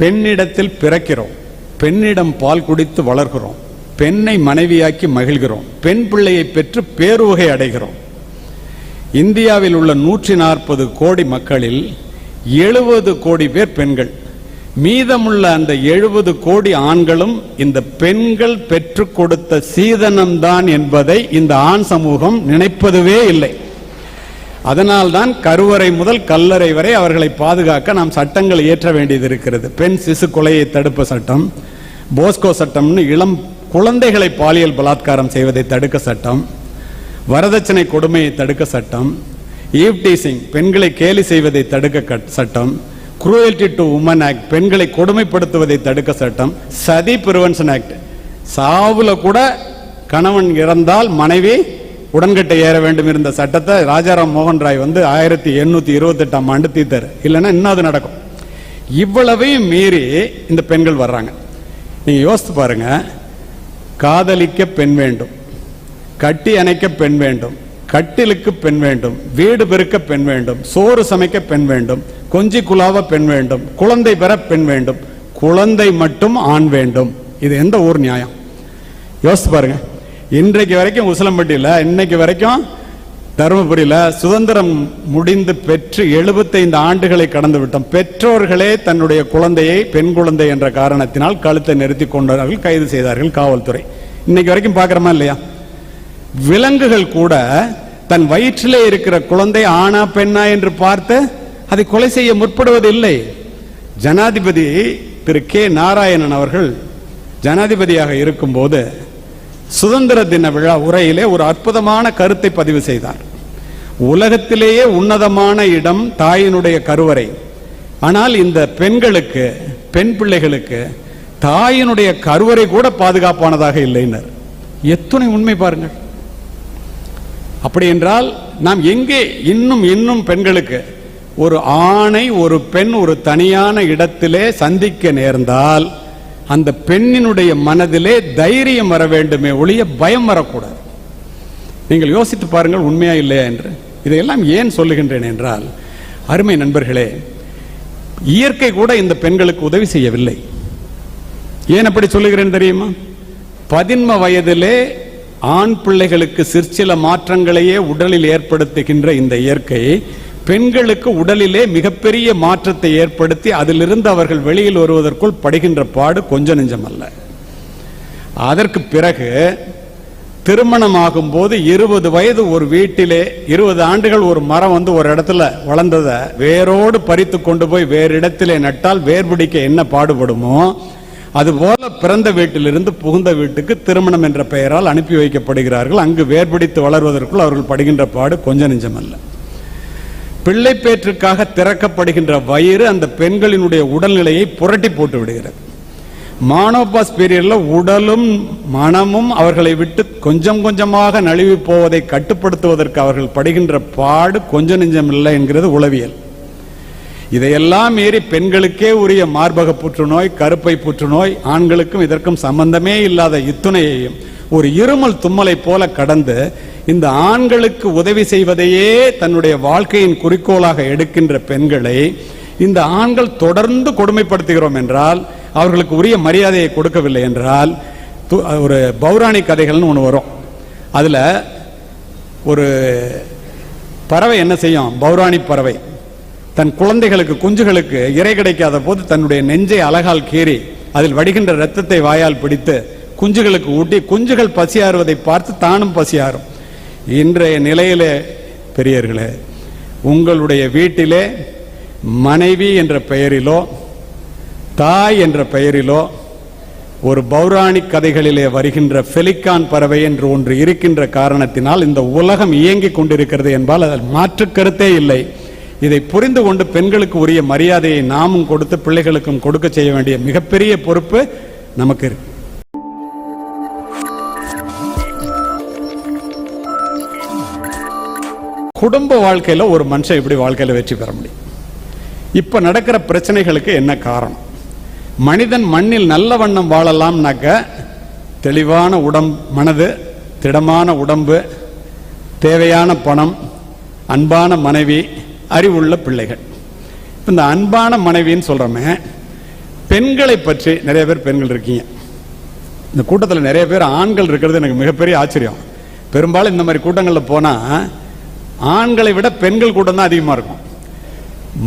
பெண்ணிடத்தில் பிறக்கிறோம். பெண்ணிடம் பால் குடித்து வளர்கிறோம். பெண்ணை மனைவியாக்கி மகிழ்கிறோம். பெண் பிள்ளையை பெற்று பேருவகை அடைகிறோம். இந்தியாவில் உள்ள நூற்றி நாற்பது கோடி மக்களில் எழுபது கோடி பேர் பெண்கள். மீதமுள்ள அந்த எழுபது கோடி ஆண்களும் இந்த பெண்கள் பெற்றுக் கொடுத்த சீதனம்தான் என்பதை இந்த ஆண் சமூகம் நினைப்பதுவே இல்லை. அதனால்தான் கருவறை முதல் கல்லறை வரை அவர்களை பாதுகாக்க நாம் சட்டங்கள் இயற்ற வேண்டியது இருக்கிறது. பெண் சிசு கொலையை தடுப்பு சட்டம் போஸ்கோ சட்டம்னு இளம் குழந்தைகளை பாலியல் பலாத்காரம் செய்வதை தடுக்க சட்டம் வரதட்சணை கொடுமையை தடுக்க சட்டம் ஈவ்டீசிங் பெண்களை கேலி செய்வதை தடுக்க கட்- சட்டம் குரூயல்டி டு உமன் ஆக்ட் பெண்களை கொடுமைப்படுத்துவதை தடுக்க சட்டம் சதி பிரிவென்ஷன் ஆக்ட் சாவுல கூட கணவன் இறந்தால் மனைவி உடன்கட்டை ஏற வேண்டும் இருந்த சட்டத்தை ராஜாராம் மோகன் ராய் வந்து ஆயிரத்தி எண்ணூத்தி இருபத்தி எட்டாம் ஆண்டு தீர்த்தாரு. இல்லைன்னா இன்னும் அது நடக்கும். இவ்வளவையும் மீறி இந்த பெண்கள் வர்றாங்க. நீங்க யோசித்து பாருங்க. காதலிக்க பெண் வேண்டும். கட்டி அணைக்க பெண் வேண்டும். கட்டிலுக்கு பெண் வேண்டும். வீடு பெருக்க பெண் வேண்டும். சோறு சமைக்க பெண் வேண்டும். கொஞ்சி குலாவ பெண் வேண்டும். குழந்தை பெற பெண் வேண்டும். குழந்தை மட்டும் ஆண் வேண்டும். இது எந்த ஊர் நியாயம்? யோசித்து பாருங்க. இன்றைக்கு வரைக்கும் உசிலம்பட்டியில் இன்னைக்கு வரைக்கும் தருமபுரியில் சுதந்திரம் முடிந்து பெற்று 75 ஆண்டுகளை கடந்து விட்டோம். பெற்றோர்களே தன்னுடைய குழந்தையை பெண் குழந்தை என்ற காரணத்தினால் கழுத்தை நிறுத்தி கொண்டார்கள் கைது செய்தார்கள் காவல்துறை. இன்னைக்கு வரைக்கும் பார்க்குறோமா இல்லையா? விலங்குகள் கூட தன் வயிற்றிலே இருக்கிற குழந்தை ஆணா பெண்ணா என்று பார்த்து அதை கொலை செய்ய முற்படுவதில்லை ஜனாதிபதி திரு கே நாராயணன் அவர்கள் ஜனாதிபதியாக இருக்கும்போது சுதந்திர தின விழா உரையிலே ஒரு அற்புதமான கருத்தை பதிவு செய்தார். உலகத்திலேயே உன்னதமான இடம் தாயினுடைய கருவறை. ஆனால் இந்த பெண்களுக்கு பெண் பிள்ளைகளுக்கு தாயினுடைய கருவறை கூட பாதுகாப்பானதாக இல்லைனர். எத்துணை உண்மை பாருங்கள். அப்படி என்றால் நாம் எங்கே இன்னும் இன்னும் பெண்களுக்கு ஒரு ஆணை ஒரு பெண் ஒரு தனியான இடத்திலே சந்திக்க நேர்ந்தால் அந்த பெண்ணினுடைய மனதிலே தைரியம் வர வேண்டுமே ஒழிய பயம் வரக்கூடாது. நீங்கள் யோசித்து பாருங்கள் உண்மையா இல்லையா என்று. இதையெல்லாம் ஏன் சொல்லுகின்றேன் என்றால் அருமை நண்பர்களே இயற்கை கூட இந்த பெண்களுக்கு உதவி செய்யவில்லை. ஏன் அப்படி சொல்லுகிறேன் தெரியுமா? பதின்ம வயதிலே ஆண் பிள்ளைகளுக்கு சிற்சில மாற்றங்களையே உடலில் ஏற்படுத்துகின்ற இந்த இயற்கை பெண்களுக்கு உடலிலே மிகப்பெரிய மாற்றத்தை ஏற்படுத்தி அதிலிருந்து அவர்கள் வெளியில் வருவதற்குள் படுகின்ற பாடு கொஞ்ச நெஞ்சம் அல்ல அதற்கு பிறகு திருமணமாகும் போது இருபது வயது ஒரு வீட்டிலே இருபது ஆண்டுகள் ஒரு மரம் வந்து ஒரு இடத்துல வளர்ந்ததை வேரோடு பறித்து கொண்டு போய் வேறு இடத்திலே நட்டால் வேர் பிடிக்க என்ன பாடுபடுமோ அதுபோல பிறந்த வீட்டிலிருந்து புகுந்த வீட்டுக்கு திருமணம் என்ற பெயரால் அனுப்பி வைக்கப்படுகிறார்கள். அங்கு வேர் பிடித்து வளர்வதற்குள் அவர்கள் படுகின்ற பாடு கொஞ்ச நெஞ்சமல்ல. பிள்ளை பேற்றுக்காக திறக்கப்படுகின்ற வயிறு அந்த பெண்களினுடைய உடல்நிலையை புரட்டி போட்டு விடுகிறது. மானோபாஸ் பீரியட்ல உடலும் மனமும் அவர்களை விட்டு கொஞ்சம் கொஞ்சமாக நழுவி போவதை கட்டுப்படுத்துவதற்கு அவர்கள் படுகின்ற பாடு கொஞ்சம் நெஞ்சம் இல்லை என்கிறது உளவியல். இதையெல்லாம் மீறி பெண்களுக்கே உரிய மார்பக புற்றுநோய் கருப்பை புற்றுநோய் ஆண்களுக்கும் இதற்கும் சம்பந்தமே இல்லாத இத்துணையையும் ஒரு இருமல் தும்மலை போல கடந்து இந்த ஆண்களுக்கு உதவி செய்வதையே தன்னுடைய வாழ்க்கையின் குறிக்கோளாக எடுக்கின்ற பெண்களை இந்த ஆண்கள் தொடர்ந்து கொடுமைப்படுத்துகிறோம் என்றால் அவர்களுக்கு உரிய மரியாதையை கொடுக்கவில்லை என்றால் ஒரு பௌராணி கதைகள்னு ஒன்று வரும். அதில் ஒரு பறவை என்ன செய்யும்? பௌராணி பறவை. தன் குழந்தைகளுக்கு குஞ்சுகளுக்கு இறை கிடைக்காத போது தன்னுடைய நெஞ்சை அழகால் கீறி அதில் வடிகின்ற ரத்தத்தை வாயால் பிடித்து குஞ்சுகளுக்கு ஊட்டி குஞ்சுகள் பசியாறுவதை பார்த்து தானும் பசியாறும் இன்றைய நிலையிலே பெரியர்களே உங்களுடைய வீட்டிலே மனைவி என்ற பெயரிலோ தாய் என்ற பெயரிலோ ஒரு பௌராணிக் கதைகளிலே வருகின்ற ஃபெலிக்கான் பறவை என்று ஒன்று இருக்கின்ற காரணத்தினால் இந்த உலகம் இயங்கிக் கொண்டிருக்கிறது என்பால் அதில் மாற்று கருத்தே இல்லை. இதை புரிந்து கொண்டு பெண்களுக்கு உரிய மரியாதையை நாமும் கொடுத்து பிள்ளைகளுக்கும் கொடுக்க செய்ய வேண்டிய மிகப்பெரிய பொறுப்பு நமக்கு இருக்கு. குடும்ப வாழ்க்கையில் ஒரு மனுஷன் எப்படி வாழ்க்கையில் வெற்றி பெற முடியும்? இப்போ நடக்கிற பிரச்சனைகளுக்கு என்ன காரணம்? மனிதன் மண்ணில் நல்ல வண்ணம் வாழலாம்னாக்க தெளிவான உடம் மனது திடமான உடம்பு தேவையான பணம் அன்பான மனைவி அறிவுள்ள பிள்ளைகள். இந்த அன்பான மனைவின்னு சொல்கிறோமே பெண்களை பற்றி நிறைய பேர் பெண்கள் இருக்கீங்க. இந்த கூட்டத்தில் நிறைய பேர் ஆண்கள் இருக்கிறது எனக்கு மிகப்பெரிய ஆச்சரியம். பெரும்பாலும் இந்த மாதிரி கூட்டங்களில் போனால் ஆண்களை விட பெண்கள் கூட்டம் தான் அதிகமாக இருக்கும்.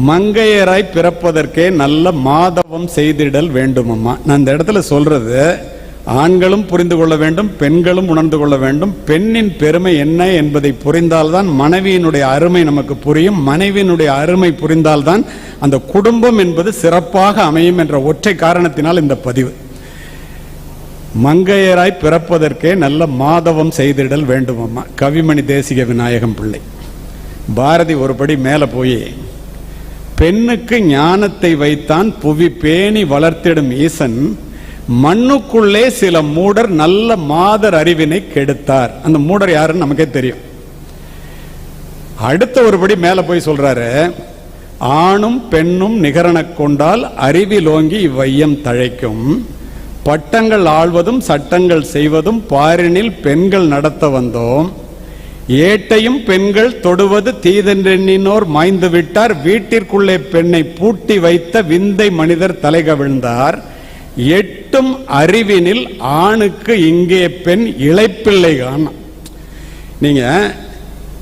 மங்கையராய் பிறப்பதற்கே நல்ல மாதவம் செய்திடல் வேண்டுமம்மா. நான் இந்த இடத்துல சொல்றது ஆண்களும் புரிந்து கொள்ள வேண்டும் பெண்களும் உணர்ந்து கொள்ள வேண்டும். பெண்ணின் பெருமை என்ன என்பதை புரிந்தால்தான் மனைவியினுடைய அருமை நமக்கு புரியும். மனைவியினுடைய அருமை புரிந்தால்தான் அந்த குடும்பம் என்பது சிறப்பாக அமையும் என்ற ஒற்றை காரணத்தினால் இந்த பதிவு. மங்கையராய் பிறப்பதற்கே நல்ல மாதவம் செய்திடல் வேண்டுமம்மா. கவிமணி தேசிக விநாயகம் பிள்ளை. பாரதி ஒருபடி மேலே போய் பெண்ணுக்கு ஞானத்தை வைத்தான் புவி பேணி வளர்த்திடும் ஈசன் மண்ணுக்குள்ளே சில மூடர் நல்ல மாதர் அறிவினை கெடுத்தார். அந்த மூடர் யாருன்னு நமக்கே தெரியும். அடுத்த ஒருபடி மேலே போய் சொல்றாரு ஆணும் பெண்ணும் நிகரண கொண்டால் அறிவிலோங்கி இவ்வையம் தழைக்கும். பட்டங்கள் ஆழ்வதும் சட்டங்கள் செய்வதும் பாரினில் பெண்கள் நடத்த வந்தோம். ஏட்டையும் பெண்கள் தொடுவது தீதென்றெண்ணினோர் மாய்ந்து விட்டார். வீட்டிற்குள்ளே பெண்ணை பூட்டி வைத்த விந்தை மனிதர் தலைகவிழ்ந்தார் எட்டும் அறிவினில் ஆணுக்கு இங்கே பெண் இழைப்பிள்ளை காணும் நீங்க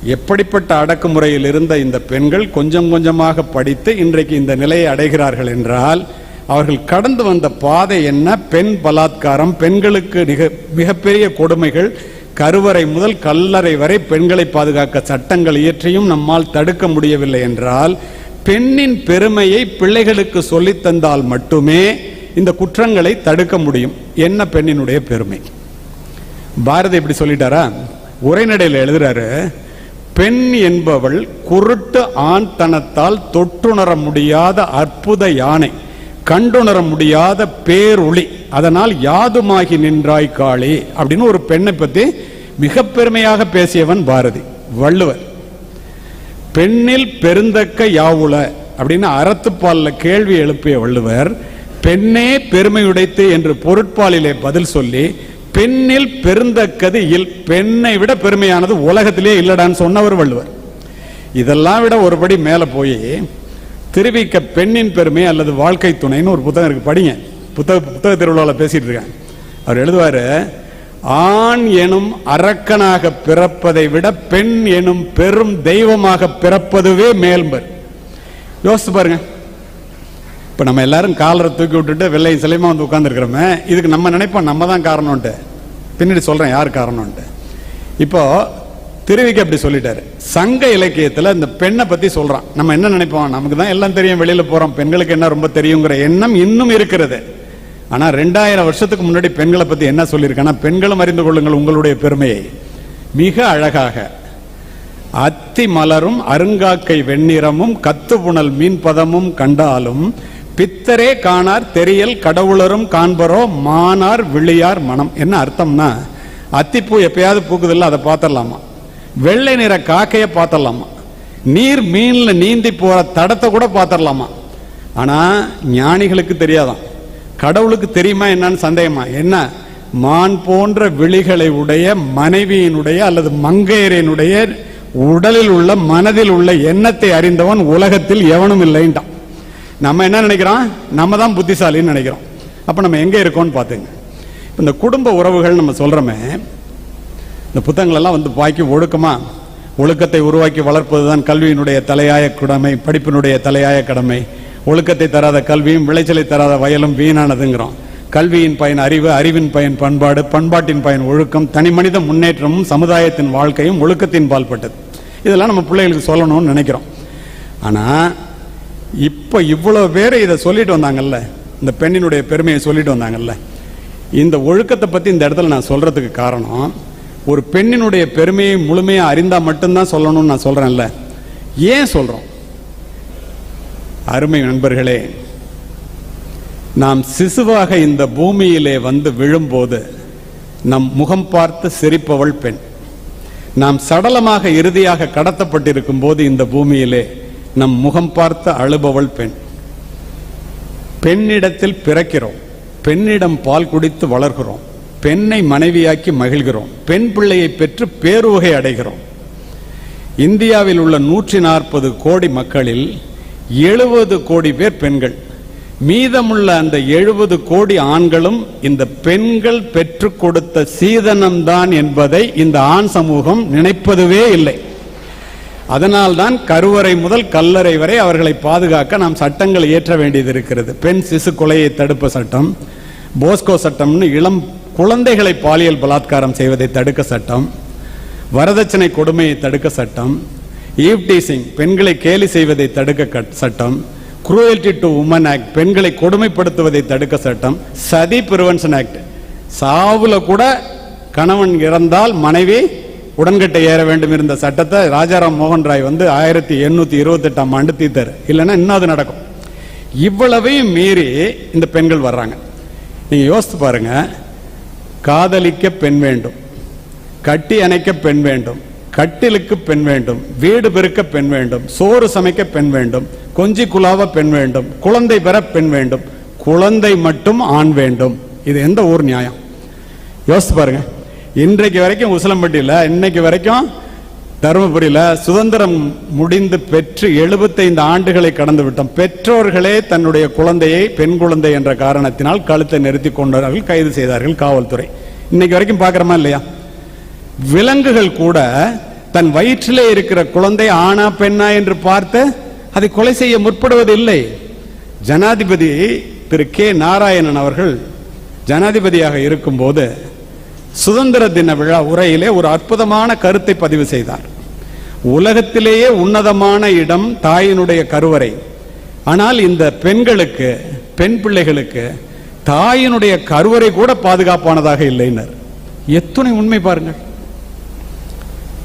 எப்படிப்பட்ட அடக்குமுறையில் இருந்த இந்த பெண்கள் கொஞ்சம் கொஞ்சமாக படித்து இன்றைக்கு இந்த நிலையை அடைகிறார்கள் என்றால் அவர்கள் கடந்து வந்த பாதை என்ன? பெண் பலாத்காரம் பெண்களுக்கு மிக மிகப்பெரிய கொடுமைகள் கருவறை முதல் கல்லறை வரை பெண்களை பாதுகாக்க சட்டங்கள் இயற்றியும் நம்மால் தடுக்க முடியவில்லை என்றால் பெண்ணின் பெருமையை பிள்ளைகளுக்கு சொல்லித் தந்தால் மட்டுமே இந்த குற்றங்களை தடுக்க முடியும். என்ன பெண்ணினுடைய பெருமை? பாரதி இப்படி சொல்லிட்டாரா? உரைநடையில் எழுதுறாரு பெண் என்பவள் குருட்டு ஆண் தனத்தால் தொற்றுணர முடியாத அற்புத யானை கண்டுணர முடியாத பேருளி அதனால் யாதுமாகி நின்றாய் காளி அப்படின்னு ஒரு பெண்ணை பத்தி மிக பெருமையாக பேசியவன் பாரதி வள்ளுவர். பெண்ணில் பெருந்தக்க யாவுல அப்படின்னு அறத்துப்பாலில் கேள்வி எழுப்பிய வள்ளுவர் பெண்ணே பெருமையுடைத்து என்று பொருட்பாலிலே பதில் சொல்லி பெண்ணில் பெருந்தக்கது இல் பெண்ணை விட பெருமையானது உலகத்திலே இல்லடான்னு சொன்னவர் வள்ளுவர். இதெல்லாம் விட ஒருபடி மேலே போய் திருவிக்க பெண்ணின் பெருமை அல்லது வாழ்க்கை துணைன்னு ஒரு புத்தகம் இருக்கு. படிங்க. புத்தக புத்தக திருவிழாவில் பேசிட்டு இருக்கேன். அவர் எழுதுவாரு ஆண் எனும் அரக்கனாக பிறப்பதை விட பெண் எனும் பெரும் தெய்வமாக பிறப்பதுவே மேல்பர் யோசிச்சு பாருங்க. இப்ப நம்ம எல்லாரும் காலரை தூக்கி விட்டுட்டு வெள்ளையும் சிலையுமா வந்து உட்காந்துருக்கிறோமே இதுக்கு நம்ம நினைப்போம் நம்ம தான் காரணம்ட்டு பின்னாடி சொல்றேன் யார் காரணம்ட்டு இப்போ திருவிக்கு அப்படி சொல்லிட்டாரு. சங்க இலக்கியத்தில் இந்த பெண்ணை பத்தி சொல்றான். நம்ம என்ன நினைப்போம்? நமக்கு தான் எல்லாம் தெரியும் வெளியில போறோம். பெண்களுக்கு என்ன ரொம்ப தெரியுங்கிற எண்ணம் இன்னும் இருக்கிறது. ஆனால் ரெண்டாயிரம் வருஷத்துக்கு முன்னாடி பெண்களை பற்றி என்ன சொல்லியிருக்கேன்னா பெண்களும் அறிந்து கொள்ளுங்கள் உங்களுடைய பெருமையை. மிக அழகாக அத்தி மலரும் அருங்காக்கை வெண்ணிறமும் கத்துப்புணல் மீன்பதமும் கண்டாலும் பித்தரே காணார் தெரியல் கடவுளரும் காண்பரோ மானார் விழியார் மனம். என்ன அர்த்தம்னா அத்திப்பூ எப்பயாவது பூக்குதில்ல அதை பார்த்துடலாமா? வெள்ளை நிற காக்கையை பார்த்துடலாமா? நீர் மீன்ல நீந்தி போற தடத்தை கூட பார்த்துடலாமா? ஆனா ஞானிகளுக்கு தெரியாதாம் கடவுளுக்கு தெரியுமா என்னன்னு சந்தேகமா? என்ன? மான் போன்ற விழிகளை உடைய மனைவியினுடைய அல்லது மங்கையரினுடைய உடலில் உள்ள மனதில் உள்ள எண்ணத்தை அறிந்தவன் உலகத்தில் எவனும் இல்லைன்றான் நம்ம என்ன நினைக்கிறோம்? நம்ம தான் புத்திசாலின்னு நினைக்கிறோம். அப்ப நம்ம எங்க இருக்கோம்னு பாத்துங்க இந்த குடும்ப உறவுகள் நம்ம சொல்றோமே இந்த புத்தகங்கள் எல்லாம் வந்து பாக்கி ஒழுக்கமா ஒழுக்கத்தை உருவாக்கி வளர்ப்பதுதான் கல்வியினுடைய தலையாய கடமை படிப்பினுடைய தலையாய கடமை. ஒழுக்கத்தை தராத கல்வியும் விளைச்சலை தராத வயலும் வீணானதுங்கிறோம். கல்வியின் பயன் அறிவு அறிவின் பயன் பண்பாடு பண்பாட்டின் பயன் ஒழுக்கம் தனி மனித முன்னேற்றமும் சமுதாயத்தின் வாழ்க்கையும் ஒழுக்கத்தின் பால்பட்டது இதெல்லாம் நம்ம பிள்ளைகளுக்கு சொல்லணும்னு நினைக்கிறோம். ஆனால் இப்போ இவ்வளோ பேர் இதை சொல்லிட்டு வந்தாங்கல்ல? இந்த பெண்ணினுடைய பெருமையை சொல்லிட்டு வந்தாங்கல்ல? இந்த ஒழுக்கத்தை பற்றி இந்த இடத்துல நான் சொல்கிறதுக்கு காரணம் ஒரு பெண்ணினுடைய பெருமையை முழுமையாக அறிந்தால் மட்டும்தான் சொல்லணும்னு நான் சொல்கிறேன்ல ஏன் சொல்கிறோம் அருமை நண்பர்களே நாம் சிசுவாக இந்த பூமியிலே வந்து விழும்போது நம் முகம் பார்த்து சிரிப்பவள் பெண். நாம் சடலமாக இறுதியாக கடத்தப்பட்டிருக்கும் போது இந்த பூமியிலே நம் முகம் பார்த்து அழுபவள் பெண். பெண்ணிடத்தில் பிறக்கிறோம். பெண்ணிடம் பால் குடித்து வளர்கிறோம். பெண்ணை மனைவியாக்கி மகிழ்கிறோம். பெண் பிள்ளையை பெற்று பேருவகை அடைகிறோம். இந்தியாவில் உள்ள நூற்றி நாற்பது கோடி மக்களில் எழுபது கோடி பேர் பெண்கள். மீதமுள்ள அந்த எழுபது கோடி ஆண்களும் இந்த பெண்கள் பெற்றுக் கொடுத்த சீதனம்தான் என்பதை இந்த ஆண் சமூகம் நினைப்பதுவே இல்லை. அதனால்தான் கருவறை முதல் கல்லறை வரை அவர்களை பாதுகாக்க நாம் சட்டங்கள் இயற்ற வேண்டியது இருக்கிறது. பெண் சிசு கொலையை தடுப்பு சட்டம் போஸ்கோ சட்டம்னு இளம் குழந்தைகளை பாலியல் பலாத்காரம் செய்வதை தடுக்க சட்டம் வரதட்சணை கொடுமையை தடுக்க சட்டம் ஈவ்டீசிங் பெண்களை கேலி செய்வதை தடுக்க கட்- சட்டம் குரூயல்டி டு உமன் ஆக்ட் பெண்களை கொடுமைப்படுத்துவதை தடுக்க சட்டம் சதி பிரிவென்ஷன் ஆக்ட் சாவுல கூட கணவன் இறந்தால் மனைவி உடன்கட்டை ஏற வேண்டும் இருந்த சட்டத்தை ராஜாராம் மோகன் ராய் வந்து ஆயிரத்தி எண்ணூத்தி இருபத்தி எட்டாம் ஆண்டு தீர்த்தார். இல்லைன்னா இன்னும் அது நடக்கும். இவ்வளவையும் மீறி இந்த பெண்கள் வர்றாங்க. நீங்க யோசித்து பாருங்க. காதலிக்க பெண் வேண்டும். கட்டி அணைக்க பெண் வேண்டும். கட்டிலுக்கு பெண் வேண்டும் வீடு பெருக்க பெண் வேண்டும் சோறு சமைக்க பெண் வேண்டும் கொஞ்சி குலாவ பெண் வேண்டும் குழந்தை பெற பெண் வேண்டும் குழந்தை மட்டும் ஆண் வேண்டும். இது எந்த ஊர் நியாயம்? யோசித்து பாருங்க. இன்றைக்கு வரைக்கும் உசிலம்பட்டியில் இன்னைக்கு வரைக்கும் தருமபுரியில் சுதந்திரம் முடிந்து பெற்று 75 ஆண்டுகளை கடந்து விட்டோம். பெற்றோர்களே தன்னுடைய குழந்தையை பெண் குழந்தை என்ற காரணத்தினால் கழுத்தை நிறுத்தி கொண்டார்கள் கைது செய்தார்கள் காவல்துறை. இன்னைக்கு வரைக்கும் பார்க்குறோமா இல்லையா? விலங்குகள் கூட தன் வயிற்றிலே இருக்கிற குழந்தை ஆணா பெண்ணா என்று பார்த்து அதை கொலை செய்ய முற்படுவதில்லை. ஜனாதிபதி திரு கே. நாராயணன் அவர்கள் ஜனாதிபதியாக இருக்கும்போது சுதந்திர தின விழா உரையிலே ஒரு அற்புதமான கருத்தை பதிவு செய்தார். உலகத்திலேயே உன்னதமான இடம் தாயினுடைய கருவறை. ஆனால் இந்த பெண்களுக்கு பெண் பிள்ளைகளுக்கு தாயினுடைய கருவறை கூட பாதுகாப்பானதாக இல்லைனர். எத்துணை உண்மை பாருங்கள்.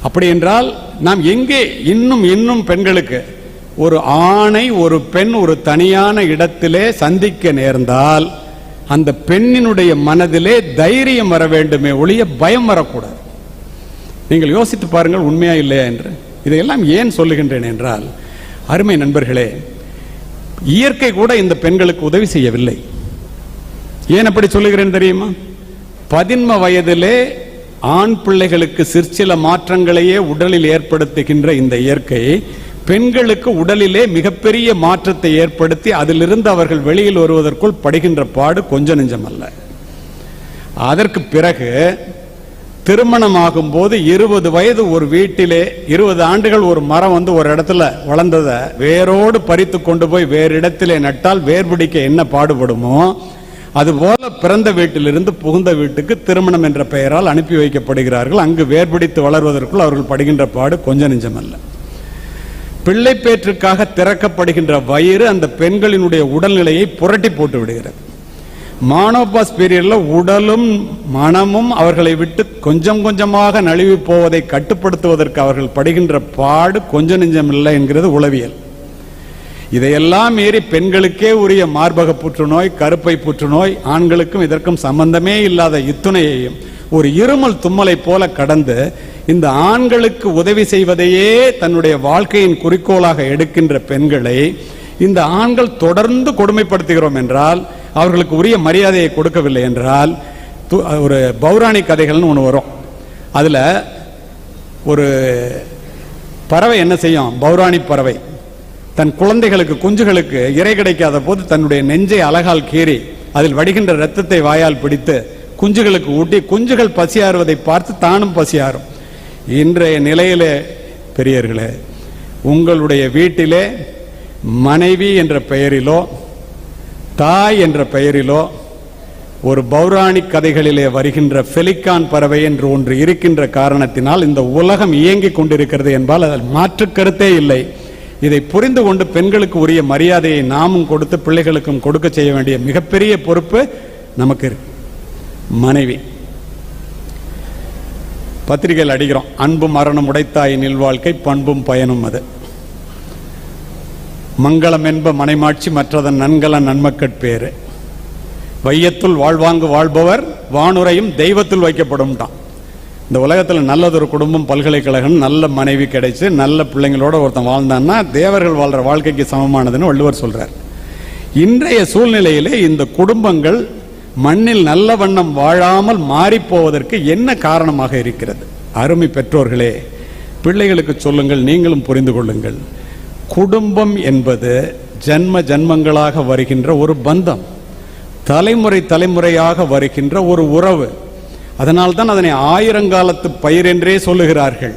அப்படி என்றால் நாம் எங்கே இன்னும் இன்னும் பெண்களுக்கு ஒரு ஆணை ஒரு பெண் ஒரு தனியான இடத்திலே சந்திக்க நேர்ந்தால் அந்த பெண்ணினுடைய மனதிலே தைரியம் வர வேண்டுமே ஒழிய பயம் வரக்கூடாது. நீங்கள் யோசித்து பாருங்கள் உண்மையா இல்லையா என்று. இதையெல்லாம் ஏன் சொல்லுகின்றேன் என்றால் அருமை நண்பர்களே இயற்கை கூட இந்த பெண்களுக்கு உதவி செய்யவில்லை. ஏன் அப்படி சொல்லுகிறேன் தெரியுமா? பதின்ம வயதிலே ஆண் பிள்ளைகளுக்கு சிற்சில மாற்றங்களையே உடலில் ஏற்படுத்துகின்ற இந்த இயற்கை பெண்களுக்கு உடலிலே மிகப்பெரிய மாற்றத்தை ஏற்படுத்தி அதிலிருந்து அவர்கள் வெளியில் வருவதற்குள் படுகின்ற பாடு கொஞ்ச நெஞ்சமல்ல. அதற்கு பிறகு திருமணமாகும் போது இருபது வயது ஒரு வீட்டிலே இருபது ஆண்டுகள் ஒரு மரம் வந்து ஒரு இடத்துல வளர்ந்ததை வேரோடு பறித்து கொண்டு போய் வேறு இடத்திலே நட்டால் வேர் பிடிக்க என்ன பாடுபடுமோ அதுபோல பிறந்த வீட்டிலிருந்து புகுந்த வீட்டுக்கு திருமணம் என்ற பெயரால் அனுப்பி வைக்கப்படுகிறார்கள். அங்கு வேர் பிடித்து வளர்வதற்குள் அவர்கள் படுகின்ற பாடு கொஞ்ச நெஞ்சமல்ல. பிள்ளை பேற்றுக்காக திறக்கப்படுகின்ற வயிறு அந்த பெண்களினுடைய உடல்நிலையை புரட்டி போட்டு விடுகிறது. மானோபாஸ் பீரியட்ல உடலும் மனமும் அவர்களை விட்டு கொஞ்சம் கொஞ்சமாக நழுவி போவதை கட்டுப்படுத்துவதற்கு அவர்கள் படுகின்ற பாடு கொஞ்ச நெஞ்சம் இல்லை என்கிறது உளவியல். இதையெல்லாம் மீறி பெண்களுக்கே உரிய மார்பக புற்றுநோய் கருப்பை புற்றுநோய் ஆண்களுக்கும் இதற்கும் சம்பந்தமே இல்லாத இத்துணையையும் ஒரு இருமல் தும்மலை போல கடந்து இந்த ஆண்களுக்கு உதவி செய்வதையே தன்னுடைய வாழ்க்கையின் குறிக்கோளாக எடுக்கின்ற பெண்களை இந்த ஆண்கள் தொடர்ந்து கொடுமைப்படுத்துகிறோம் என்றால் அவர்களுக்கு உரிய மரியாதையை கொடுக்கவில்லை என்றால் ஒரு பௌராணி கதைகள்னு ஒன்று வரும். அதில் ஒரு பறவை என்ன செய்யும்? பௌராணி பறவை. தன் குழந்தைகளுக்கு குஞ்சுகளுக்கு இறை கிடைக்காத போது தன்னுடைய நெஞ்சை அழகால் கீறி அதில் வடிகின்ற இரத்தத்தை வாயால் பிடித்து குஞ்சுகளுக்கு ஊட்டி குஞ்சுகள் பசியாறுவதை பார்த்து தானும் பசியாறும் இன்றைய நிலையிலே பெரியர்களே உங்களுடைய வீட்டிலே மனைவி என்ற பெயரிலோ தாய் என்ற பெயரிலோ ஒரு பௌராணிக் கதைகளிலே வருகின்ற பெலிக்கான் பறவை என்று ஒன்று இருக்கின்ற காரணத்தினால் இந்த உலகம் இயங்கிக் கொண்டிருக்கிறது என்பால் அதில் மாற்று கருத்தே இல்லை. இதை புரிந்து கொண்டு பெண்களுக்கு உரிய மரியாதையை நாமும் கொடுத்து பிள்ளைகளுக்கும் கொடுக்க செய்ய வேண்டிய மிகப்பெரிய பொறுப்பு நமக்கு இருக்கு. மனைவி. பத்திரிகையில் அடிக்கிறோம். அன்பும் மரணம் உடைத்தாயின் இல்வாழ்க்கை பண்பும் பயனும் அது. மங்களம் என்ப மனைமாட்சி மற்றதன் நன்கல நன்மக்கட்பேறு வையத்துள் வாழ்வாங்கு வாழ்பவர் வானுரையும் தெய்வத்தில் வைக்கப்படும்ட்டான் இந்த உலகத்தில் நல்லதொரு குடும்பம் பல்கலைக்கழகம் நல்ல மனைவி கிடைச்சி நல்ல பிள்ளைங்களோட ஒருத்தன் வாழ்ந்தான்னா தேவர்கள் வாழ்கிற வாழ்க்கைக்கு சமமானதுன்னு வள்ளுவர் சொல்கிறார் இன்றைய சூழ்நிலையிலே இந்த குடும்பங்கள் மண்ணில் நல்ல வண்ணம் வாழாமல் மாறிப்போவதற்கு என்ன காரணமாக இருக்கிறது? அருமை பெற்றோர்களே பிள்ளைகளுக்கு சொல்லுங்கள் நீங்களும் புரிந்து கொள்ளுங்கள். குடும்பம் என்பது ஜன்ம ஜன்மங்களாக வருகின்ற ஒரு பந்தம் தலைமுறை தலைமுறையாக வருகின்ற ஒரு உறவு. அதனால்தான் அதனை ஆயிரங்காலத்து பயிர் என்றே சொல்லுகிறார்கள்.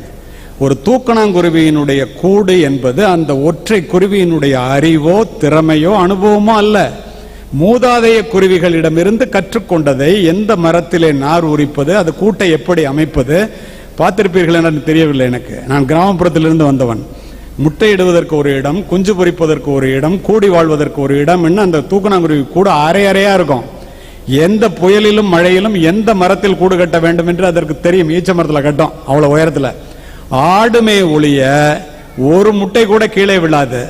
ஒரு தூக்கணாங்குருவியினுடைய கூடு என்பது அந்த ஒற்றை குருவியினுடைய அறிவோ திறமையோ அனுபவமோ அல்ல. மூதாதைய குருவிகளிடமிருந்து கற்றுக்கொண்டதை எந்த மரத்திலே நார் உரிப்பது அது கூட்டை எப்படி அமைப்பது பார்த்திருப்பீர்கள் என்று தெரியவில்லை எனக்கு. நான் கிராமப்புறத்திலிருந்து வந்தவன். முட்டையிடுவதற்கு ஒரு இடம் குஞ்சு பொரிப்பதற்கு ஒரு இடம் கூடி வாழ்வதற்கு ஒரு இடம் என்ன அந்த தூக்கணாங்குருவி கூட அரை அறையா இருக்கும். எந்த புயலிலும் மழையிலும் எந்த மரத்தில் கூடு கட்ட வேண்டும் என்று அதற்கு தெரியும். ஈச்ச மரத்தில் கட்டும் அவ்வளோ உயரத்தில். ஆடுமே ஒழிய ஒரு முட்டை கூட கீழே விழாது.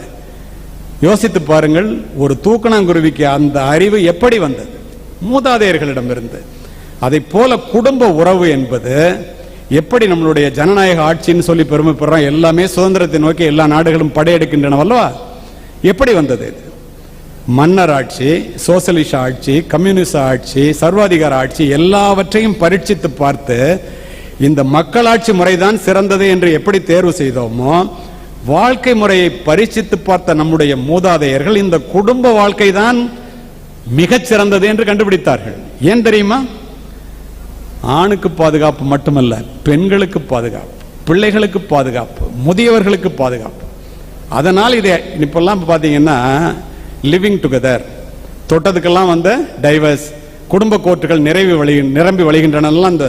யோசித்து பாருங்கள் ஒரு தூக்கணாங்குருவிக்கு அந்த அறிவு எப்படி வந்தது? மூதாதையர்களிடமிருந்து அதை போல குடும்ப உறவு என்பது எப்படி நம்மளுடைய ஜனநாயக ஆட்சின்னு சொல்லி பெருமைப்படுறோம்? எல்லாமே சுதந்திரத்தை நோக்கி எல்லா நாடுகளும் படையெடுக்கின்றன அல்லவா? எப்படி வந்தது இது? மன்னர் ஆட்சி சோசலிச ஆட்சி கம்யூனிச ஆட்சி சர்வாதிகார ஆட்சி எல்லாவற்றையும் பரீட்சித்து பார்த்து இந்த மக்களாட்சி முறைதான் சிறந்தது என்று எப்படி தேர்வு செய்தோமோ வாழ்க்கை முறையை பரீட்சித்து பார்த்த நம்முடைய மூதாதையர்கள் இந்த குடும்ப வாழ்க்கை தான் மிகச் சிறந்தது என்று கண்டுபிடித்தார்கள். ஏன் தெரியுமா? ஆணுக்கு பாதுகாப்பு மட்டுமல்ல பெண்களுக்கு பாதுகாப்பு பிள்ளைகளுக்கு பாதுகாப்பு முதியவர்களுக்கு பாதுகாப்பு. அதனால் இதை இப்பெல்லாம் பார்த்தீங்கன்னா லிவிங் டுகெதர் தொட்டதுக்கெல்லாம் வந்து டைவர்ஸ் குடும்ப கோர்ட்டுகள் நிறைவு வழி நிரம்பி வழிகின்றனெல்லாம் அந்த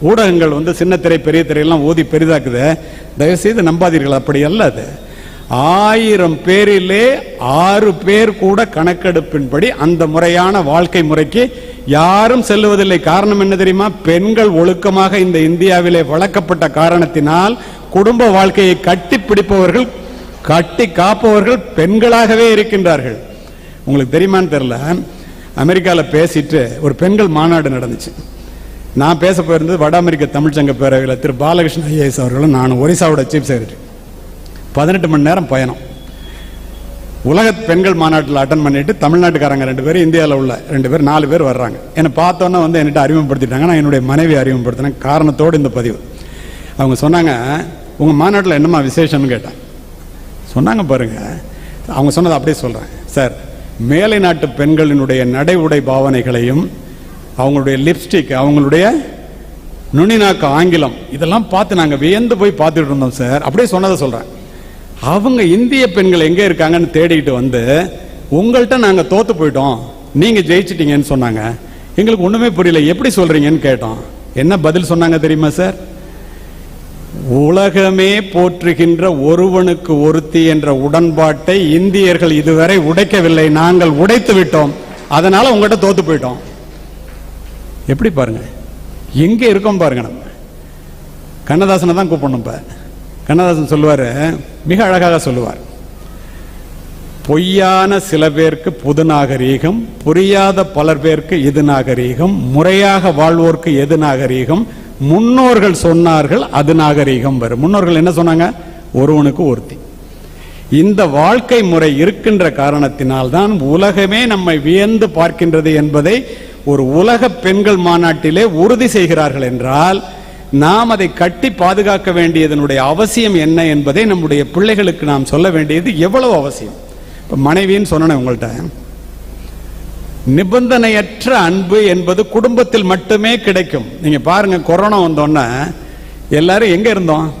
ஊடகங்கள் வந்து சின்ன திரை பெரிய திரையெல்லாம் ஊதி பெரிதாக்குது. தயவுசெய்து நம்பாதீர்கள் அப்படி அல்ல அது. ஆயிரம் பேரிலே ஆறு பேர் கூட கணக்கெடுப்பின்படி அந்த முறையான வாழ்க்கை முறைக்கு யாரும் செல்லுவதில்லை. காரணம் என்ன தெரியுமா? பெண்கள் ஒழுக்கமாக இந்த இந்தியாவிலே வளர்க்கப்பட்ட காரணத்தினால் குடும்ப வாழ்க்கையை கட்டி பிடிப்பவர்கள் கட்டி காப்பவர்கள் பெண்களாகவே இருக்கின்றார்கள். உங்களுக்கு தெரியுமான்னு தெரில அமெரிக்காவில் பேசிட்டு ஒரு பெண்கள் மாநாடு நடந்துச்சு. நான் பேச போயிருந்தது வட அமெரிக்க தமிழ்ச்சங்க பேரவையில் திரு பாலகிருஷ்ண ஐஏஎஸ் அவர்களும் நான் ஒரிசாவோட சீஃப் செக்ரட்டரி பதினெட்டு மணி நேரம் பயணம். உலக பெண்கள் மாநாட்டில் அட்டன் பண்ணிட்டு தமிழ்நாட்டுக்காரங்க ரெண்டு பேரும் இந்தியாவில் உள்ள ரெண்டு பேர் நாலு பேர் வர்றாங்க. என்னை பார்த்தோன்னே வந்து என்கிட்ட அறிமுகப்படுத்திட்டாங்க. நான் என்னுடைய மனைவி அறிமுகப்படுத்தினேன். காரணத்தோடு இந்த பதிவு. அவங்க சொன்னாங்க உங்கள் மாநாட்டில் என்னம்மா விசேஷம்னு கேட்டேன். சொன்னாங்க பாருங்கள் அவங்க சொன்னதை அப்படியே சொல்கிறேன் சார் மேலை நாட்டு பெண்களினுடைய நடை உடை பாவனைகளையும் அவங்களுடைய லிப்ஸ்டிக் அவங்களுடைய நுனிநாக்கு ஆங்கிலம் இதெல்லாம் பார்த்து நாங்கள் வியந்து போய் பார்த்துட்டு இருந்தோம் சார். அப்படியே சொன்னதை சொல்கிறேன் அவங்க இந்திய பெண்கள் எங்கே இருக்காங்கன்னு தேடிக்கிட்டு வந்து உங்கள்கிட்ட நாங்கள் தோத்து போயிட்டோம். நீங்கள் ஜெயிச்சிட்டீங்கன்னு சொன்னாங்க. எங்களுக்கு ஒன்றுமே புரியல. எப்படி சொல்கிறீங்கன்னு கேட்டோம். என்ன பதில் சொன்னாங்க தெரியுமா சார்? உலகமே போற்றுகின்ற ஒருவனுக்கு ஒருத்தி என்ற உடன்பாட்டை இந்தியர்கள் இதுவரை உடைக்கவில்லை. நாங்கள் உடைத்து விட்டோம். அதனால உங்கள்கிட்ட தோத்து போயிட்டோம். எப்படி பாருங்க? எங்க இருக்கோம் பாருங்க நம்ம. கண்ணதாசனை தான் கூப்பிடணும் இப்ப. கண்ணதாசன் சொல்லுவாரு மிக அழகாக சொல்லுவார். பொய்யான சில பேருக்கு புது நாகரீகம் புரியாத பலர் பேருக்கு இது நாகரீகம் முறையாக வாழ்வோர்க்கு எது நாகரீகம் முன்னோர்கள் சொன்னார்கள் அது நாகரீகம் வரும். முன்னோர்கள் என்ன சொன்னாங்க? ஒருவனுக்கு ஒருத்தி. இந்த வாழ்க்கை முறை இருக்கின்ற காரணத்தினால் தான் உலகமே நம்மை வியந்து பார்க்கின்றது என்பதை ஒரு உலக பெண்கள் மாநாட்டிலே உறுதி செய்கிறார்கள் என்றால் நாம் அதை கட்டி பாதுகாக்க வேண்டியதனுடைய அவசியம் என்ன என்பதை நம்முடைய பிள்ளைகளுக்கு நாம் சொல்ல வேண்டியது எவ்வளவு அவசியம்? இப்போ மனைவின்னு சொன்னேன் உங்கள்கிட்ட நிபந்தனையற்ற அன்பு என்பது குடும்பத்தில் மட்டுமே கிடைக்கும். நீங்க பாருங்க கொரோனா வந்தோன்னே எல்லாரும் எங்க இருந்தோம்?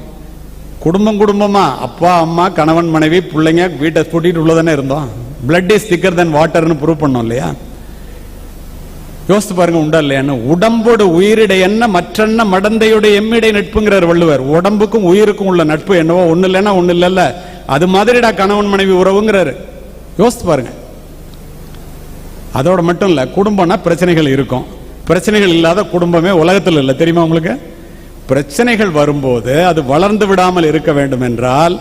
குடும்பம் குடும்பமா. அப்பா அம்மா கணவன் மனைவி பிள்ளைங்க வீட்டை கூட்டிட்டு உள்ளதானே இருந்தோம். பிளட் இஸ் திக்கர் தன் வாட்டர்னு ப்ரூவ் பண்ணோம் இல்லையா? யோசித்து பாருங்க உண்டா இல்லையான்னு. உடம்போடு உயிரிடை என்ன மற்றென்ன மடந்தையோட எம்மிடை நட்புங்கிறார் வள்ளுவர். உடம்புக்கும் உயிருக்கும் உள்ள நட்பு என்னவோ ஒண்ணு இல்லைன்னா ஒன்றும் இல்லைல்ல அது மாதிரிடா கணவன் மனைவி உறவுங்கிறாரு. யோசித்து பாருங்க. அதோட மட்டும் இல்லை குடும்பம்னா பிரச்சனைகள் இருக்கும். பிரச்சனைகள் இல்லாத குடும்பமே உலகத்தில் இல்லை. தெரியுமா உங்களுக்கு? பிரச்சனைகள் வரும்போது அது வளர்ந்து விடாமல் இருக்க வேண்டும் என்றால்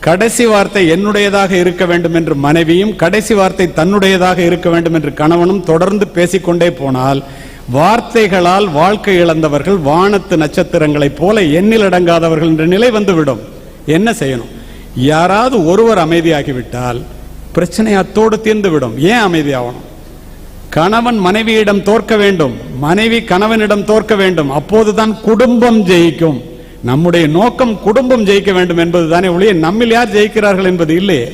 கடைசி வார்த்தை என்னுடையதாக இருக்க வேண்டும் என்று மனைவியும் கடைசி வார்த்தை தன்னுடையதாக இருக்க வேண்டும் என்று கணவனும் தொடர்ந்து பேசிக்கொண்டே போனால் வார்த்தைகளால் வாழ்க்கை இழந்தவர்கள் வானத்து நட்சத்திரங்களைப் போல எண்ணில் அடங்காதவர்கள் என்ற நிலை வந்துவிடும். என்ன செய்யணும்? யாராவது ஒருவர் அமைதியாகிவிட்டால் பிரச்சனை அத்தோடு தீர்ந்துவிடும். ஏன் அமைதியாகணும்? கணவன் மனைவியிடம் தோற்க வேண்டும். மனைவி கணவனிடம் தோற்க வேண்டும். அப்போதுதான் குடும்பம் ஜெயிக்கும். நம்முடைய நோக்கம் குடும்பம் ஜெயிக்க வேண்டும் என்பது தானே ஒழிய நம்மில் யார் ஜெயிக்கிறார்கள் என்பது இல்லையே.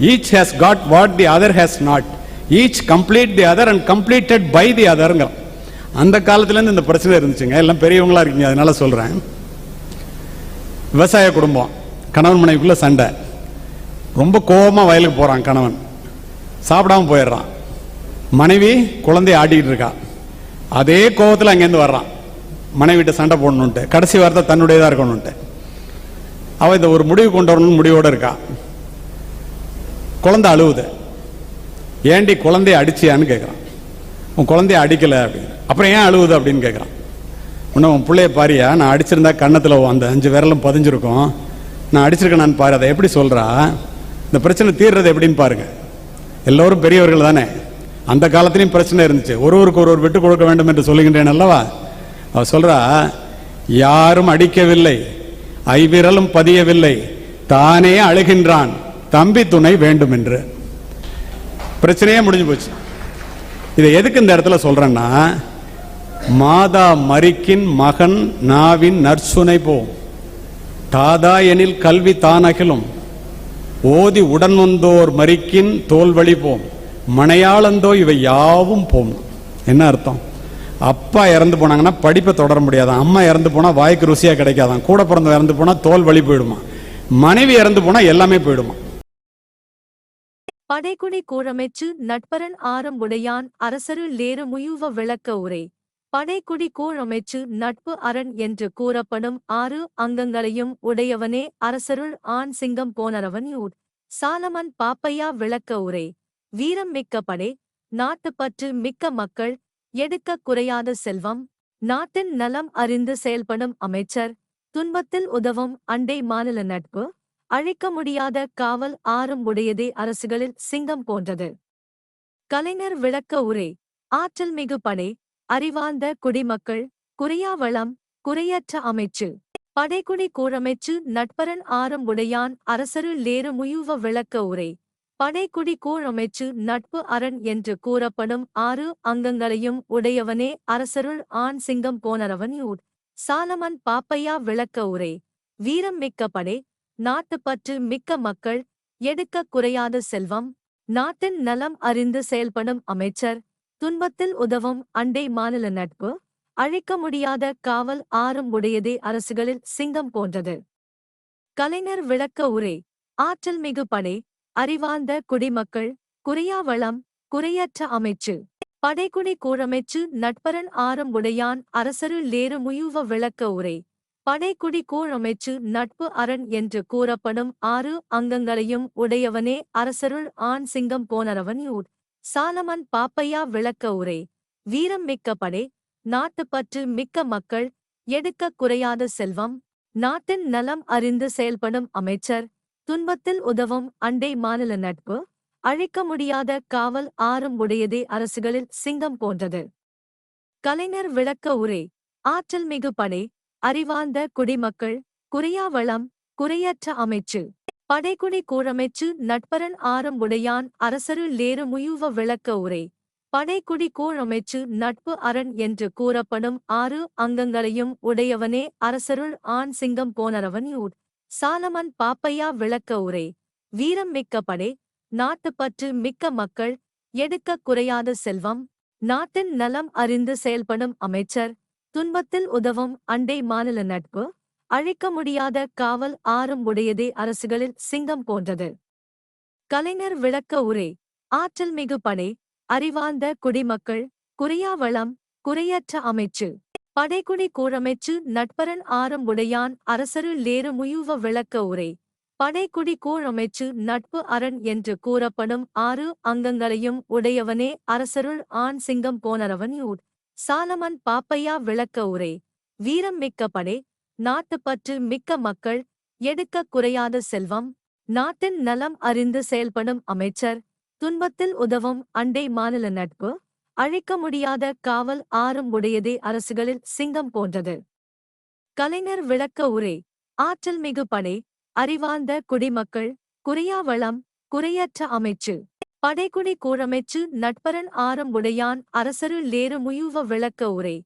Each has got what the other has not each complete the other and completed by the அதர்ங்க அந்த காலத்துலேருந்து இந்த பிரச்சனை இருந்துச்சுங்க. எல்லாம் பெரியவங்களா இருக்கீங்க அதனால சொல்றேன். விவசாய குடும்பம். கணவன் மனைவிக்குள்ள சண்டை. ரொம்ப கோபமாக வயலுக்கு போறான் கணவன். சாப்பிடாம போயிடுறான். மனைவி குழந்தை ஆடிக்கிட்டு இருக்கா. அதே கோபத்தில் அங்கேருந்து வர்றான். மனைவிட்ட சண்டை போடணுன்ட்டு கடைசி வார்த்தை தன்னுடையதாக இருக்கணுன்ட்டு அவள் இந்த ஒரு முடிவு கொண்டு வரணும்னு முடிவோட இருக்கா. குழந்தை அழுவுது. ஏண்டி குழந்தைய அடிச்சியான்னு கேட்குறான் உன் குழந்தைய அடிக்கலை அப்படின்னு. அப்புறம் ஏன் அழுவுது அப்படின்னு கேட்குறான் இன்னும் உன் பிள்ளைய பாரியா? நான் அடிச்சிருந்தா கன்னத்தில் அந்த அஞ்சு விரலும் பதிஞ்சிருக்கும். நான் அடிச்சிருக்கேனான்னு பாரு அதை எப்படி சொல்கிறா இந்த பிரச்சனை தீர்றது எப்படின்னு பாருங்க. எல்லோரும் பெரியவர்கள் தானே. அந்த காலத்திலையும் பிரச்சனை இருந்துச்சு. ஒருவருக்கு ஒருவர் விட்டு கொடுக்க வேண்டும் என்று சொல்லுகின்றேன் அல்லவா? அவ சொல்றா யாரும் அடிக்கவில்லை ஐவிரலும் பதியவில்லை தானே அழுகின்றான் தம்பி துணை வேண்டும் என்று பிரச்சனையே முடிஞ்சு போச்சு. இதை எதுக்கு இந்த இடத்துல சொல்றேன்னா மாதா மரிக்கின் மகன் நாவின் நற்சுனை போம் தாதா எனில் கல்வி தானகிலும். ஓதி உடன் வந்தோர் மரிக்கின் தோல்வழி போம் மனையாளந்தோ இவை யாவும் போகணும் என்ன அர்த்தம்? அப்பா இறந்து போனாங்கன்னா படிப்பை தொடர முடியாதான். அம்மா இறந்து போனா வாய்க்கு ருசியா கிடைக்காதான். கூட பிறந்த இறந்து போனா தோல் வலி போயிடுமா? மனைவி இறந்து போனா எல்லாமே போயிடுமா? படைக்குடி கூழமைச்சு நட்பரன் ஆரம் உடையான் அரசரு லேறு முயுவ விளக்க உரை. படைக்குடி கூழமைச்சு நட்பு அரண் என்று கூறப்படும் ஆறு அங்கங்களையும் உடையவனே அரசருள் ஆண் சிங்கம் போனரவன் யூட் சாலமன் பாப்பையா விளக்க உரை. வீரம் மிக்க படை நாட்டுப்பற்று மிக்க மக்கள் எடுக்க குறையாத செல்வம் நாட்டின் நலம் அறிந்து செயல்படும் அமைச்சர் துன்பத்தில் உதவும் அண்டை மாநில நட்பு அழிக்க முடியாத காவல் ஆறும் உடையதே அரசுகளில் சிங்கம் போன்றது. கலைஞர் விளக்க உரை ஆற்றல் மிகு படை அறிவார்ந்த குடிமக்கள் குறையா வளம் குறையற்ற அமைச்சு. படைக்குடி கூழமைச்சு நட்பரன் ஆறும் உடையான் அரசருள் லேறு முயுவ விளக்க உரை. பனைக்குடி கூழமைச்சு நட்பு அரண் என்று கூறப்படும் ஆறு அங்கங்களையும் உடையவனே அரசருள் ஆண் சிங்கம் போனரவன் சாலமன் பாப்பையா விளக்க உரை. வீரம் மிக்க படை. நாட்டுப்பற்று மிக்க மக்கள். எடுக்க குறையாத செல்வம். நாட்டின் நலம் அறிந்து செயல்படும் அமைச்சர். துன்பத்தில் உதவும் அண்டை மாநில நட்பு. அழிக்க முடியாத காவல் ஆறும் உடையதே அரசுகளில் சிங்கம் போன்றது. கலைஞர் விளக்க உரை. ஆற்றல் மிகு படை. அறிவார்ந்த குடிமக்கள் குறையா வளம் குறையற்ற அமைச்சு. படைக்குடி கூழமைச்சு நட்பரன் ஆரம் உடையான் அரசரு லேறு முயுவ விளக்க உரை. படைக்குடி கூழமைச்சு நட்பு அரண் என்று கூறப்படும் ஆறு அங்கங்களையும் உடையவனே அரசருள் ஆண் சிங்கம் போனரவன் யூட் சாலமன் பாப்பையா விளக்க உரை. வீரம் மிக்க படை நாட்டுப்பற்று மிக்க மக்கள் எடுக்க குறையாத செல்வம் நாட்டின் நலம் அறிந்து செயல்படும் அமைச்சர் துன்பத்தில் உதவும் அண்டை மாநில நட்பு அழிக்க முடியாத காவல் ஆறும் உடையதே அரசுகளில் சிங்கம் போன்றது. கலைஞர் விளக்க உரை ஆற்றல் மிகு படை அறிவார்ந்த குடிமக்கள் குறையா வளம் குறையற்ற அமைச்சு. படைக்குடி கூழமைச்சு நட்பரன் ஆரம் உடையான் அரசரு லேறுமுயுவ விளக்க உரை. படைக்குடி கூழமைச்சு நட்பு அரண் என்று கூறப்படும் ஆறு அங்கங்களையும் உடையவனே அரசருள் ஆண் சிங்கம் போனரவன் யூட் சாலமன் பாப்பையா விளக்க உரை. வீரம் மிக்க படை. நாட்டுப்பற்று மிக்க மக்கள். எடுக்க குறையாத செல்வம். நாட்டின் நலம் அறிந்து செயல்படும் அமைச்சர். துன்பத்தில் உதவும் அண்டை மாநில நட்பு. அழிக்க முடியாத காவல் ஆறும் உடையதே அரசுகளில் சிங்கம் போன்றது. கலைஞர் விளக்க உரை. ஆற்றல் மிகு படை. அறிவார்ந்த குடிமக்கள். குறையா வளம். குறையற்ற அமைச்சு. படைக்குடி கூழமைச்சு நட்பரன் ஆரம் உடையான் அரசரு லேறு விளக்க உரை. படைக்குடி கூழமைச்சு நட்பு அரண் என்று கூறப்படும் ஆறு அங்கங்களையும் உடையவனே அரசருள் ஆண் சிங்கம் போனரவன் யூட் சாலமன் பாப்பையா விளக்க உரை. வீரம் மிக்க படை நாட்டுப்பற்று மிக்க மக்கள் எடுக்க குறையாத செல்வம் நாட்டின் நலம் அறிந்து செயல்படும் அமைச்சர் துன்பத்தில் உதவும் அண்டை மாநில நட்பு. அழிக்க முடியாத காவல் ஆரம் உடையதே அரசுகளில் சிங்கம் போன்றது. கலைஞர் விளக்க உரை ஆற்றல் மிகு படை அறிவார்ந்த குடிமக்கள் குறையா வளம் குறையற்ற அமைச்சு. படைக்குடி கூழமைச்சு நட்பரன் ஆரம் உடையான் அரசரு லேறு முயுவ விளக்க உரை.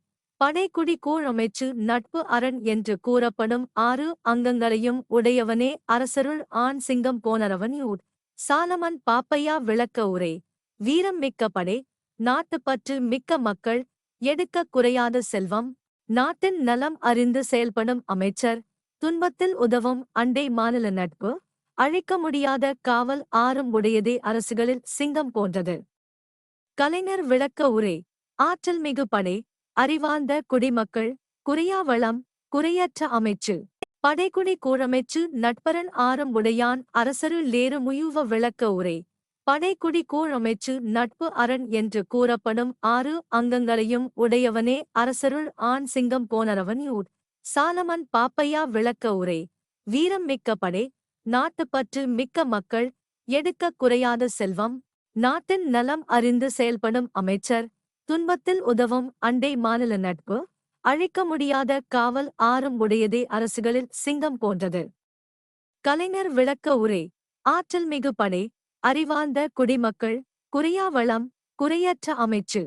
படைக்குடி கூழமைச்சு நட்பு அரண் என்று கூறப்படும் ஆறு அங்கங்களையும் உடையவனே அரசருள் ஆண் சிங்கம் போனரவன் யூட் சாலமன் பாப்பையா விளக்க உரை. வீரம் மிக்க படை நாட்டுப்பற்று மிக்க மக்கள் எடுக்க குறையாத செல்வம் நாட்டின் நலம் அறிந்து செயல்படும் அமைச்சர் துன்பத்தில் உதவும் அண்டை மாநில நட்பு அழிக்க முடியாத காவல் ஆறும் உடையதே அரசுகளில் சிங்கம் போன்றது. கலைஞர் விளக்க உரை ஆற்றல் மிகு படை அறிவார்ந்த குடிமக்கள் குறையா வளம் குறையற்ற அமைச்சு. படைக்குடி கூழமைச்சு நட்பரன் ஆரம் உடையான் அரசரு லேறு முயுவ விளக்க உரை. பனைக்குடி கூழமைச்சு நட்பு அரண் என்று கூறப்படும் ஆறு அங்கங்களையும் உடையவனே அரசருள் ஆண் சிங்கம் போனரவன் யூட் சாலமன் பாப்பையா விளக்க உரை. வீரம் மிக்க படை. நாட்டுப்பற்று மிக்க மக்கள். எடுக்க குறையாத செல்வம். நாட்டின் நலம் அறிந்து செயல்படும் அமைச்சர். துன்பத்தில் உதவும் அண்டை மாநில நட்பு. அழிக்க முடியாத காவல் ஆறும் உடையதே அரசுகளில் சிங்கம் போன்றது. கலைஞர் விளக்க உரை. ஆற்றல் மிகு படை. அறிவார்ந்த குடிமக்கள் குறையா வளம் குறையற்ற அமைச்சு.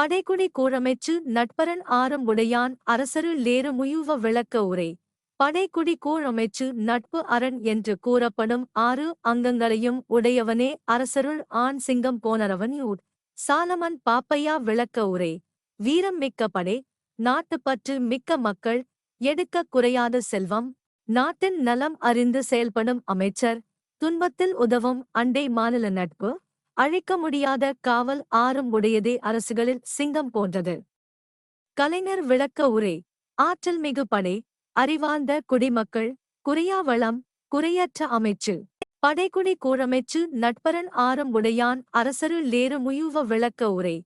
படைக்குடி கூழமைச்சு நட்பரன் ஆரம் உடையான் அரசரு லேறு விளக்க உரை. படைக்குடி கூழமைச்சு நட்பு அரண் என்று கூறப்படும் ஆறு அங்கங்களையும் உடையவனே அரசருள் ஆண் சிங்கம் போனரவன் சாலமன் பாப்பையா விளக்க உரை. வீரம் மிக்க படை நாட்டுப்பற்று மிக்க மக்கள் எடுக்க குறையாத செல்வம் நாட்டின் நலம் அறிந்து செயல்படும் அமைச்சர் துன்பத்தில் உதவும் அண்டை மாநில நட்பு அழிக்க முடியாத காவல் ஆறும் உடையதே அரசுகளில் சிங்கம் போன்றது. கலைஞர் விளக்க உரை ஆற்றல் மிகு படை அறிவார்ந்த குடிமக்கள் குறையா வளம் குறையற்ற அமைச்சு. படைக்குடி கூழமைச்சு நட்பரன் ஆறும் உடையான் அரசரு லேறுமுயுவ விளக்க உரை.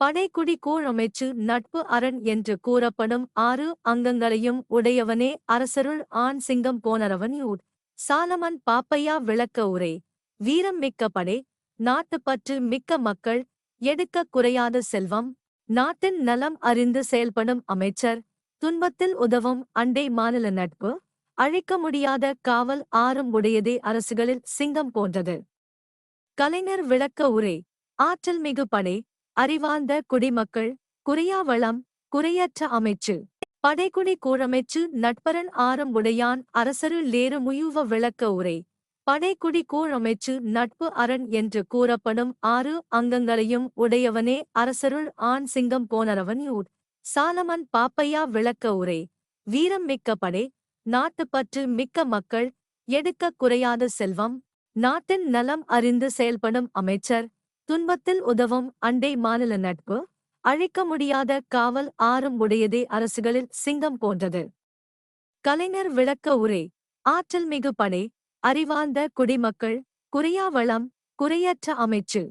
படைக்குடி கூழமைச்சு நட்பு அரண் என்று கூறப்படும் ஆறு அங்கங்களையும் உடையவனே அரசருள் ஆண் சிங்கம் போனரவன் யூட் சாலமன் பாப்பையா விளக்க உரை. வீரம் மிக்க படை நாட்டுப்பற்று மிக்க மக்கள் எடுக்க குறையாத செல்வம் நாட்டின் நலம் அறிந்து செயல்படும் அமைச்சர் துன்பத்தில் உதவும் அண்டை மாநில நட்பு அழிக்க முடியாத காவல் ஆறும் உடையதே அரசுகளில் சிங்கம் போன்றது. கலைஞர் விளக்க உரை ஆற்றல் மிகு படை அறிவார்ந்த குடிமக்கள் குறையா வளம் குறையற்ற அமைச்சு. படைக்குடி கூழமைச்சு நட்பரன் ஆரம் உடையான் அரசரு லேரமுயுவ விளக்க உரை. படைக்குடி கூழமைச்சு நட்பு அரண் என்று கூறப்படும் ஆறு அங்கங்களையும் உடையவனே அரசருள் ஆண் சிங்கம் போனரவன் யூட் சாலமன் பாப்பையா விளக்க உரை. வீரம் மிக்க படை. நாட்டுப்பற்று மிக்க மக்கள். எடுக்க குறையாத செல்வம். நாட்டின் நலம் அறிந்து செயல்படும் அமைச்சர். துன்பத்தில் உதவும் அண்டை மாநில நட்பு. அழிக்க முடியாத காவல் ஆறும் உடையதே அரசுகளில் சிங்கம் போன்றது. கலைஞர் விளக்க உரை ஆற்றல் மிகு படை அறிவார்ந்த குடிமக்கள் குறையா வளம் குறையற்ற அமைச்சு.